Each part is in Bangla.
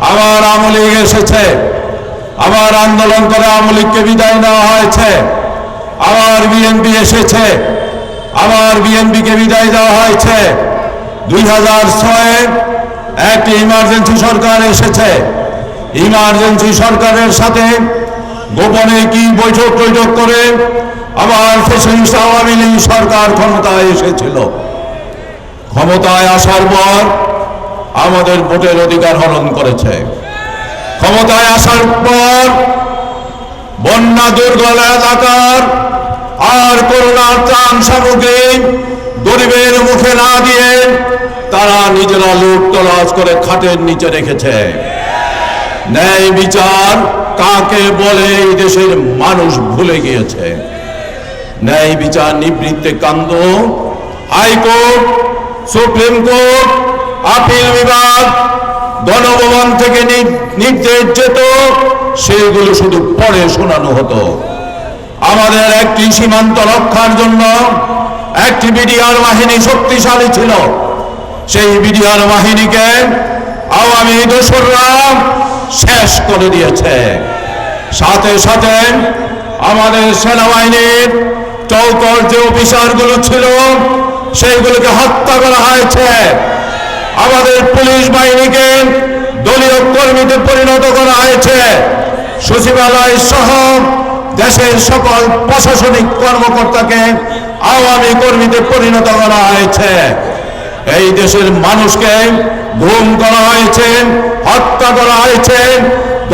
আবার আমলিগ এসেছে। আবার আন্দোলন করে আমলিগকে বিদায় নেওয়া হয়েছে। আবার বিএনপি এসেছে। আবার বিএনপিকে বিদায় দেওয়া হয়েছে। দুই হাজার ছয়ে একটি ইমার্জেন্সি সরকার এসেছে। ইমার্জেন্সি সরকারের সাথে গোপনে কি বৈঠক বৈঠক করে আবার আওয়ামী লীগ সরকার ক্ষমতায় এসেছিল। ক্ষমতায় আসার পর আমাদের ভোটের অধিকার হরণ করেছে। ক্ষমতায় আসার পর বন্যা দুর্গল এলাকার আর করোনা ত্রাণ সামগ্রী গরিবের মুখে না দিয়ে তারা নিজেরা লুট তলাশ করে খাটের নিচে রেখেছে। ন্যায় বিচার কাকে বলে এই দেশের মানুষ ভুলে গিয়েছে। ন্যায় বিচার নিবৃত্তে কান্দ, হাইকোর্ট, সুপ্রিম কোর্ট আপিল বিভাগ গণভবন থেকে নির্দেশ যেত সেগুলো শুধু পরে শোনানো হতো। আমাদের একটি সীমান্ত রক্ষার জন্য একটি বিডিআর বাহিনী শক্তিশালী ছিল। সেই বিডিআর বাহিনীকে আওয়ামী দোসররা শেষ করে দিয়েছে। সাথে সাথে আমাদের সেনাবাহিনীর চৌকর যে অফিসারগুলো ছিল, সেইগুলোকে হত্যা করা হয়েছে। আমাদের পুলিশ বাহিনীকে দলীয় কর্মীতে পরিণত করা হয়েছে। সচিবালয় সহ দেশের সকল প্রশাসনিক কর্মকর্তাকে আওয়ামী কর্মীতে পরিণত করা হয়েছে। এই দেশের মানুষকে ঘুম করা হয়েছে, হত্যা করা হয়েছে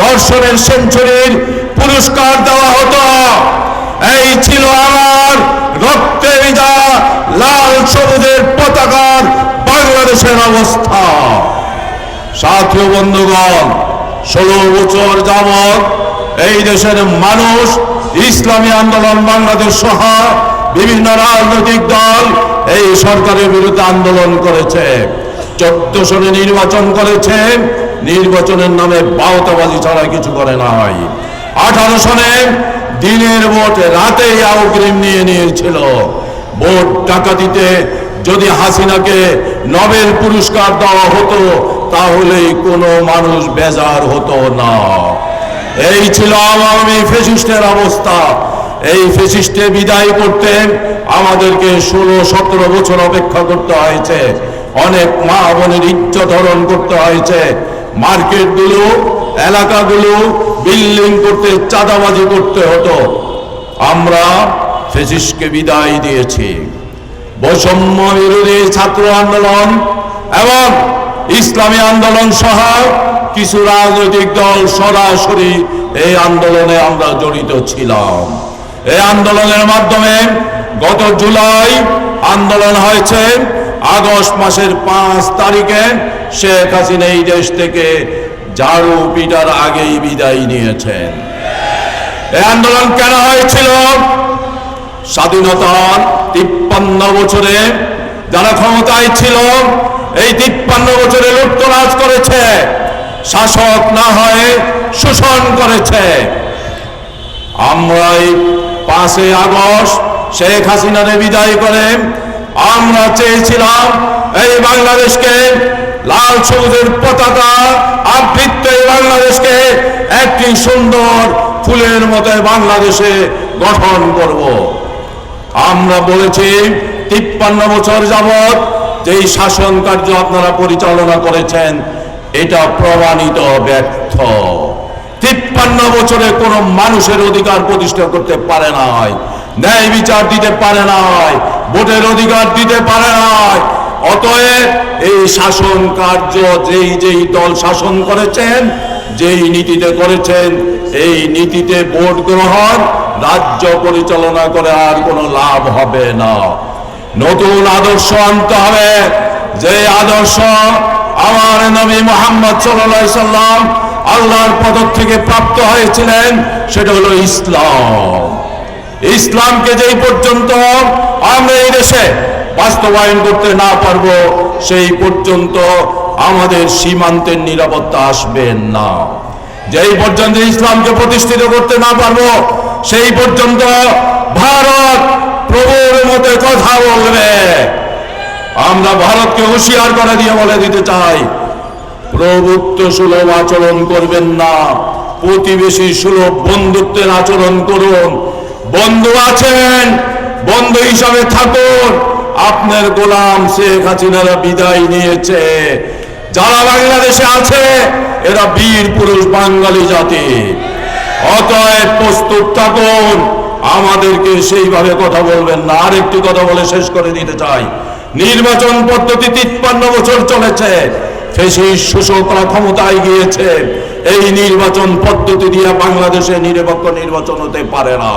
দর্শনের সেঞ্চুরির পুরস্কার দেওয়া হতো। এই ছিল আমার রক্তে ভিজা লাল বাংলাদেশের অবস্থা। সাথী বন্ধুগণ, ষোলো বছর যাবৎ এই দেশের মানুষ ইসলামী আন্দোলন, বাংলাদেশ সহ বিভিন্ন রাজনৈতিক দল এই সরকারের বিরুদ্ধে আন্দোলন করেছে। চোদ্দ সনে নির্বাচন করেছে, নির্বাচনের নামে বাউতাবাজি ছাড়া কিছু করে নাই। আঠারো সনে দিনের ভোট রাতেই অগ্রিম নিয়ে নিয়েছিল। ভোট ডাকাতিতে যদি হাসিনাকে নোবেল পুরস্কার দেওয়া হতো তাহলে কোনো মানুষ বেজার হতো না। এই ছিল আওয়ামী ফেসিস্টের অবস্থা। এই ফেসিস্টে বিদায় করতে আমাদেরকে ষোলো, সতেরো বছর অপেক্ষা করতে হয়েছে। অনেক মা বোনের ইজ্জত হরণ করতে হয়েছে। মার্কেটগুলো, এলাকাগুলো বিল্ডিং করতে, চাঁদাবাজি করতে হতো। আমরা ফেসিসকে বিদায় দিয়েছি। বৈষম্য বিরোধী ছাত্র আন্দোলন এবং ইসলামী আন্দোলন সহ কিছু রাজনৈতিক দল সরাসরি এই আন্দোলনে আমরা জড়িত ছিলাম। এই আন্দোলনের মাধ্যমে গত জুলাই আন্দোলন হয়েছে। আগস্ট মাসের পাঁচ তারিখে শেখ হাসিনা এই দেশ থেকে ঝাড়ু পিটার আগেই বিদায় নিয়েছেন। এই আন্দোলন কেন হয়েছিল? স্বাধীনতার তিপ্পান্ন বছরে যারা ক্ষমতায় ছিল, এই তিপ্পান্ন বছরে লুপ্তরাজ করেছে, শাসক না হয়ে শোষণ করেছে। আমরা এই পাঁচই আগস্ট শেখ হাসিনারে বিদায় করে আমরা চেয়েছিলাম এই বাংলাদেশকে লাল সবুজের পতাকা আবৃত্ত এই বাংলাদেশকে একটি সুন্দর ফুলের মতো বাংলাদেশে গঠন করব। আমরা বলেছি তিপ্পান্ন বছর যাবৎ যেই শাসন কার্য আপনারা পরিচালনা করেছেন, এটা প্রমাণিত ব্যর্থ। তিপ্পান্ন বছরে কোনো মানুষের অধিকার প্রতিষ্ঠা করতে পারে নাই, ন্যায় বিচার দিতে পারে নাই, ভোটের অধিকার দিতে পারে নাই। অতএব এই শাসন কার্য যেই যেই দল শাসন করেছেন, যেই নীতিতে করেছেন, এই নীতিতে ভোট গ্রহণ রাজ্য পরিচালনা করে আর কোনো লাভ হবে না। নতুন আদর্শ আনতে হবে। যে আদর্শ আমার নবী মোহাম্মদ সাল্লাহ সাল্লাম আল্লাহর পদ থেকে প্রাপ্ত হয়েছিলেন, সেটা হলো ইসলাম। ইসলামকে যেই পর্যন্ত আমরা এই দেশে বাস্তবায়ন করতে না পারব, সেই পর্যন্ত আমাদের সীমান্তের নিরাপত্তা আসবে না। যেই পর্যন্ত ইসলামকে প্রতিষ্ঠিত করতে না পারব সেই পর্যন্ত ভারত প্রভুর মতে কথা বলবে। আমরা ভারতকে হুঁশিয়ার করে দিয়ে বলে দিতে চাই, প্রভুত্ব সুলভ আচরণ করবেন না, প্রতিবেশী সুলভ বন্ধুত্বের আচরণ করুন। বন্ধু আছেন, বন্ধু হিসাবে থাকুন। আপনার গোলাম শেখ হাসিনারা বিদায় নিয়েছে। যারা বাংলাদেশে আছে, এরা বীর পুরুষ বাঙালি জাতি। অতএব প্রস্তুত থাকুন। আমাদেরকে সেইভাবে কথা বলবেন না। আর আরেকটি কথা বলে শেষ করে দিতে চাই। নির্বাচন পদ্ধতি তিপ্পান্ন বছর চলেছে। ফেসিস শোষকরা ক্ষমতায় গিয়েছে এই নির্বাচন পদ্ধতি দিয়ে বাংলাদেশে নিরপেক্ষ নির্বাচন হতে পারে না।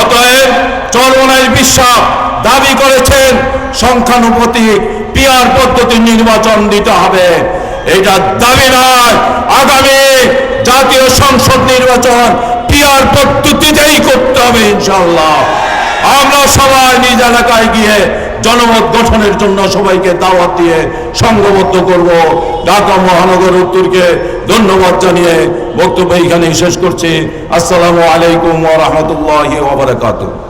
অতএব চরমনাই বিশ্বাস দাবি করেছেন, সংখ্যানুপাতিক পিয়ার পদ্ধতি নির্বাচন দিতে হবে। এটা দাবি নয়। আগামী জাতীয় সংসদ নির্বাচন পিয়ার পদ্ধতিতেই করতে হবে ইনশাল্লাহ আমরা সবাই নিজ এলাকায় গিয়ে জনমত গঠনের জন্য সবাইকে দাওয়াত দিয়ে সংঘবদ্ধ করব। ঢাকা মহানগর উত্তরকে ধন্যবাদ জানিয়ে বক্তব্য এখানেই শেষ করছি। আসসালামু আলাইকুম ওয়া রাহমাতুল্লাহি ওয়া বারাকাতুহু।